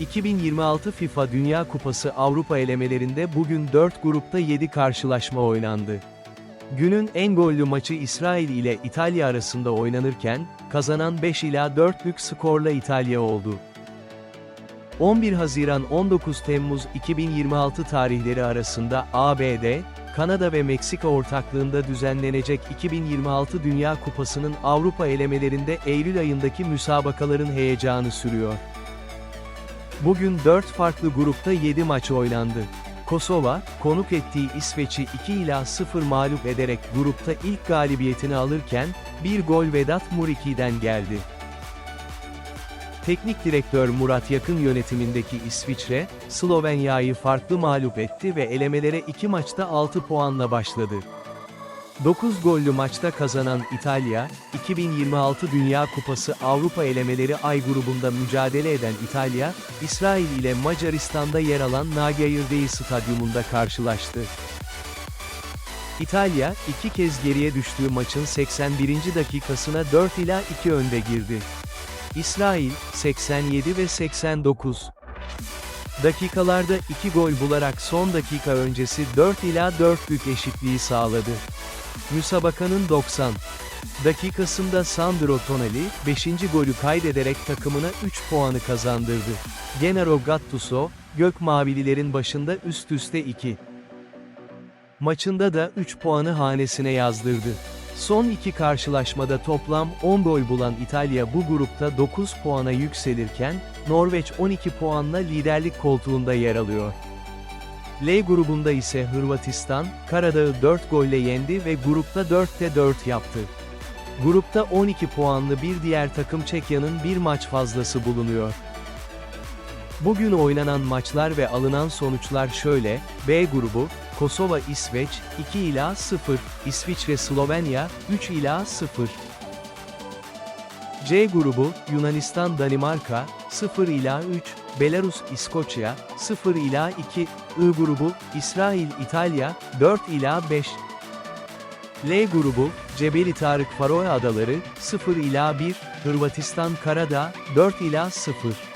2026 FIFA Dünya Kupası Avrupa elemelerinde bugün 4 grupta 7 karşılaşma oynandı. Günün en gollü maçı İsrail ile İtalya arasında oynanırken, kazanan 5 ila 4'lük skorla İtalya oldu. 11 Haziran 19 Temmuz 2026 tarihleri arasında ABD, Kanada ve Meksika ortaklığında düzenlenecek 2026 Dünya Kupası'nın Avrupa elemelerinde Eylül ayındaki müsabakaların heyecanı sürüyor. Bugün 4 farklı grupta 7 maç oynandı. Kosova, konuk ettiği İsveç'i 2 ila 0 mağlup ederek grupta ilk galibiyetini alırken, bir gol Vedat Muriki'den geldi. Teknik direktör Murat Yakın yönetimindeki İsviçre, Slovenya'yı farklı mağlup etti ve elemelere 2 maçta 6 puanla başladı. 9 gollü maçta kazanan İtalya, 2026 Dünya Kupası Avrupa elemeleri ay grubunda mücadele eden İtalya, İsrail ile Macaristan'da yer alan Nagyayırdeyi Stadyumunda karşılaştı. İtalya, iki kez geriye düştüğü maçın 81. dakikasına 4 ila 2 önde girdi. İsrail, 87 ve 89 dakikalarda 2 gol bularak son dakika öncesi 4 ila 4'lük eşitliği sağladı. Müsabakanın 90 dakikasında Sandro Tonali, 5. golü kaydederek takımına 3 puanı kazandırdı. Gennaro Gattuso, Gök Mavililerin başında üst üste 2 maçında da 3 puanı hanesine yazdırdı. Son iki karşılaşmada toplam 10 gol bulan İtalya bu grupta 9 puana yükselirken, Norveç 12 puanla liderlik koltuğunda yer alıyor. L grubunda ise Hırvatistan, Karadağ'ı 4 golle yendi ve grupta 4'te 4 yaptı. Grupta 12 puanlı bir diğer takım Çekya'nın bir maç fazlası bulunuyor. Bugün oynanan maçlar ve alınan sonuçlar şöyle, B grubu, Kosova İsveç, 2 ila 0, İsviçre Slovenya, 3 ila 0. C grubu, Yunanistan Danimarka, 0 ila 3, Belarus İskoçya, 0 ila 2, I grubu, İsrail İtalya, 4 ila 5. L grubu, Cebeli Tarık Faroe Adaları, 0 ila 1, Hırvatistan Karadağ, 4 ila 0.